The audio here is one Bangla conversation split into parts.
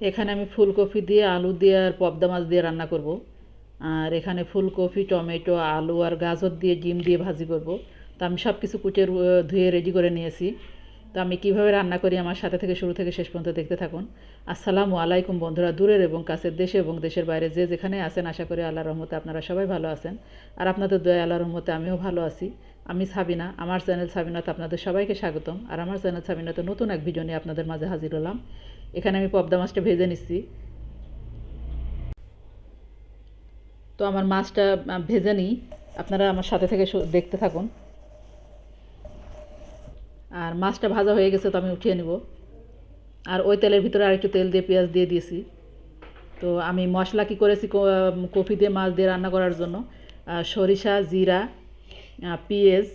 এখানে আমি ফুলকপি দিয়ে আলু দিয়ে আর পবদা মাছ দিয়ে রান্না করব। আর এখানে ফুলকপি, টমেটো, আলু আর গাজর দিয়ে ডিম দিয়ে ভাজি করব। তো আমি সব কিছু রু- ধুয়ে রেডি করে নিয়েছি। তো আমি কীভাবে রান্না করি আমার সাথে থেকে শুরু থেকে শেষ পর্যন্ত দেখতে থাকুন। আসসালামু আলাইকুম বন্ধুরা, দূরের এবং কাছের দেশে এবং দেশের বাইরে যে যেখানে আছেন, আশা করি আল্লাহ রহমতে আপনারা সবাই ভালো আছেন। আর আপনাদের দয়া আল্লাহ রহমতে আমিও ভালো আছি। আমি সাবিনা আমার চ্যানেল সাবিনাতে আপনাদের সবাইকে স্বাগতম। আর আমার চ্যানেল সাবিনাতে নতুন এক ভিডিও নিয়ে আপনাদের মাঝে হাজির হলাম। এখানে আমি পবদা মাছটা ভেজে নিচ্ছি। তো আমার মাছটা ভেজে নিই। আপনারা আমার সাথে থেকে দেখতে থাকুন। আর মাছটা ভাজা হয়ে গেছে তো আমি উঠিয়ে নিব। আর ওই তেলের ভিতরে আরেকটু তেল দিয়ে পেঁয়াজ দিয়ে দিয়েছি। তো আমি মশলা কি করেছি কো- আহ, কপি দিয়ে মাছ দিয়ে রান্না করার জন্য সরিষা জিরা পেঁয়াজ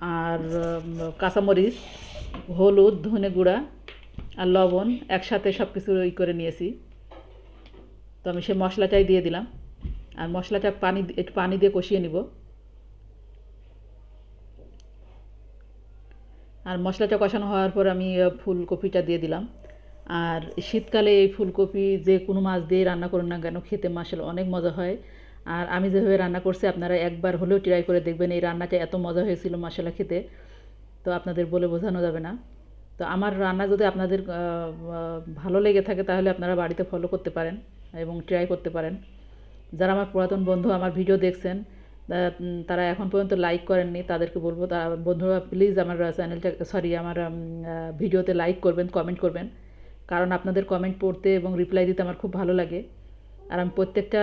আর কাঁচামরিচ, হলুদ, ধনে গুঁড়া আর লবণ একসাথে সব কিছু ই করে নিয়েছি। তো আমি সেই মশলাটাই দিয়ে দিলাম। আর মশলাটা পানি একটু পানি দিয়ে কষিয়ে নিব। আর মশলাটা কষানো হওয়ার পর আমি ফুলকপিটা দিয়ে দিলাম। আর শীতকালে এই ফুলকপি যে কোনো মাছ দিয়ে রান্না করুন না কেন, খেতে মাসাল অনেক মজা হয়। আর আমি যেভাবে রান্না করছি, আপনারা একবার হলেও ট্রাই করে দেখবেন এই রান্নাটা এত মজা হয়েছিল মশলা খেতে। তো আপনাদের বলে বোঝানো যাবে না। তো আমার রান্না যদি আপনাদের ভালো লেগে থাকে, তাহলে আপনারা বাড়িতে ফলো করতে পারেন এবং ট্রাই করতে পারেন। যারা আমার পুরাতন বন্ধু, আমার ভিডিও দেখছেন তারা এখন পর্যন্ত লাইক করেননি, তাদেরকে বলব তারা বন্ধুরা প্লিজ আমার চ্যানেলটা সরি আমার ভিডিওতে লাইক করবেন কমেন্ট করবেন। কারণ আপনাদের কমেন্ট পড়তে এবং রিপ্লাই দিতে আমার খুব ভালো লাগে। আর আমি প্রত্যেকটা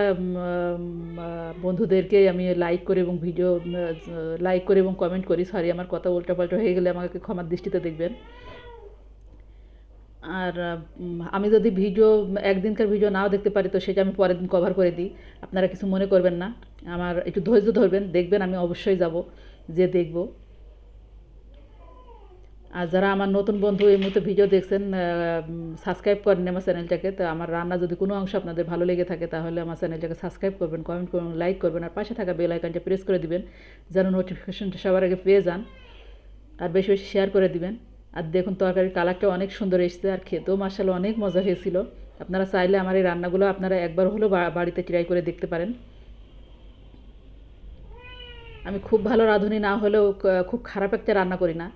বন্ধুদেরকে আমি লাইক করি এবং ভিডিও লাইক করি এবং কমেন্ট করি। সরি আমার কথা উল্টাপাল্টা হয়ে গেলে আমাকে ক্ষমার দৃষ্টিতে দেখবেন। আর আমি যদি ভিডিও একদিনকার ভিডিও নাও দেখতে পারি, তো সেটা আমি পরের দিন কভার করে দিই। আপনারা কিছু মনে করবেন না। আমার একটু ধৈর্য ধরবেন, দেখবেন আমি অবশ্যই যাব, যে দেখব। আর যারা আমার নতুন বন্ধু এই মুহূর্তে ভিডিও দেখছেন সাবস্ক্রাইব করেন আমার চ্যানেলটাকে তো আমার রান্না যদি কোনো অংশ আপনাদের ভালো লেগে থাকে, তাহলে আমার চ্যানেলটাকে সাবস্ক্রাইব করবেন কমেন্ট করবেন লাইক করবেন, আর পাশে থাকা বেল আইকনটা প্রেস করে দিবেন, যেন নোটিফিকেশনটা সবার আগে পেয়ে যান, আর বেশি বেশি শেয়ার করে দিবেন। আর দেখুন, তরকারির কালারটা অনেক সুন্দর এসেছে, আর খেতেও মার্শাল অনেক মজা হয়েছিল। আপনারা চাইলে আমার এই রান্নাগুলো আপনারা একবার হলেও বাড়িতে ট্রাই করে দেখতে পারেন। আমি খুব ভালো রাঁধুনি, না হলেও খুব খারাপ একটা রান্না করি না।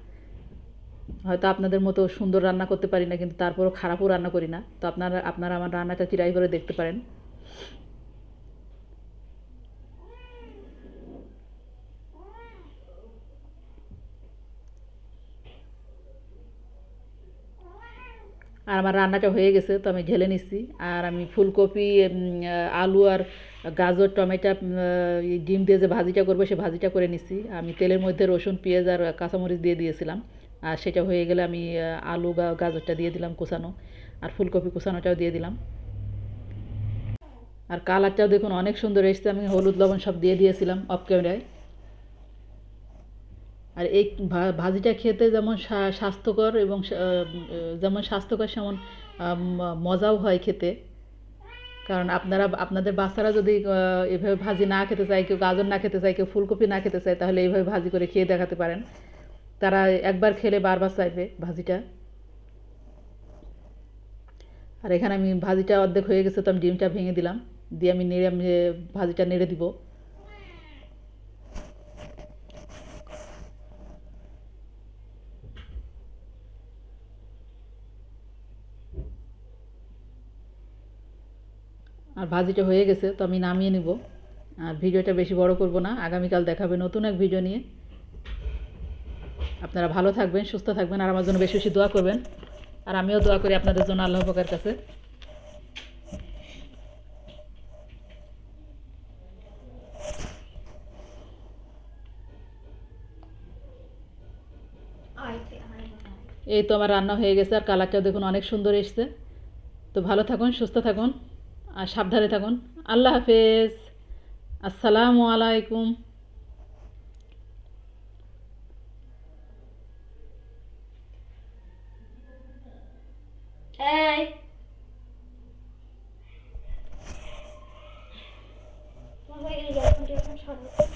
হয়তো আপনাদের মতো সুন্দর রান্না করতে পারি না, কিন্তু তারপরও খারাপও রান্না করি না। তো আপনারা আপনারা আমার রান্নাটা ট্রাই করে দেখতে পারেন। আর আমার রান্নাটা হয়ে গেছে, তো আমি ঢেলে নিচ্ছি। আর আমি ফুলকপি আলু আর গাজর, টমেটো ডিম দিয়ে যে ভাজিটা করব, সে ভাজিটা করে নিচ্ছি। আমি তেলের মধ্যে রসুন, পেঁয়াজ আর কাঁচামরিচ দিয়ে দিয়েছিলাম। আর সেটা হয়ে গেলে আমি আলু বা গাজরটা দিয়ে দিলাম কুচানো আর ফুলকপি কুচানোটাও দিয়ে দিলাম। আর কালারটাও দেখুন অনেক সুন্দর এসেছে, আমি হলুদ, লবণ সব দিয়ে দিয়েছিলাম অফ ক্যামেরায়। আর এই ভাজিটা খেতে যেমন স্বাস্থ্যকর এবং যেমন স্বাস্থ্যকর সেমন মজাও হয় খেতে। কারণ আপনারা, আপনাদের বাচ্চারা যদি এভাবে ভাজি না খেতে চায়, কেউ গাজর না খেতে চায়, কেউ ফুলকপি না খেতে চায়, তাহলে এইভাবে ভাজি করে খেয়ে দেখাতে পারেন। তারা একবার খেলে বারবার চাইবে ভাজিটা। আর এখানে আমি ভাজিটা অর্ধেক হয়ে গেছে, তো আমি ডিমটা ভেঙে দিলাম। দিয়ে আমি নেড়ে, আমি ভাজিটা নেড়ে দিব। আর ভাজিটা হয়ে গেছে, তো আমি নামিয়ে নিব। আর ভিডিওটা বেশি বড় করব না। আগামীকাল দেখাবে নতুন এক ভিডিও নিয়ে। আপনারা ভালো থাকবেন, সুস্থ থাকবেন, আর আমার জন্য বেশি বেশি দোয়া করবেন। আর আমিও দোয়া করি আপনাদের জন্য আল্লাহ পাকের কাছে। এই তো আমার রান্না হয়ে গেছে, আর কালারটাও দেখুন অনেক সুন্দর এসছে। তো ভালো থাকুন, সুস্থ থাকুন, আর সাবধানে থাকুন। আল্লাহ হাফেজ। আসসালামু আলাইকুম। Shut up.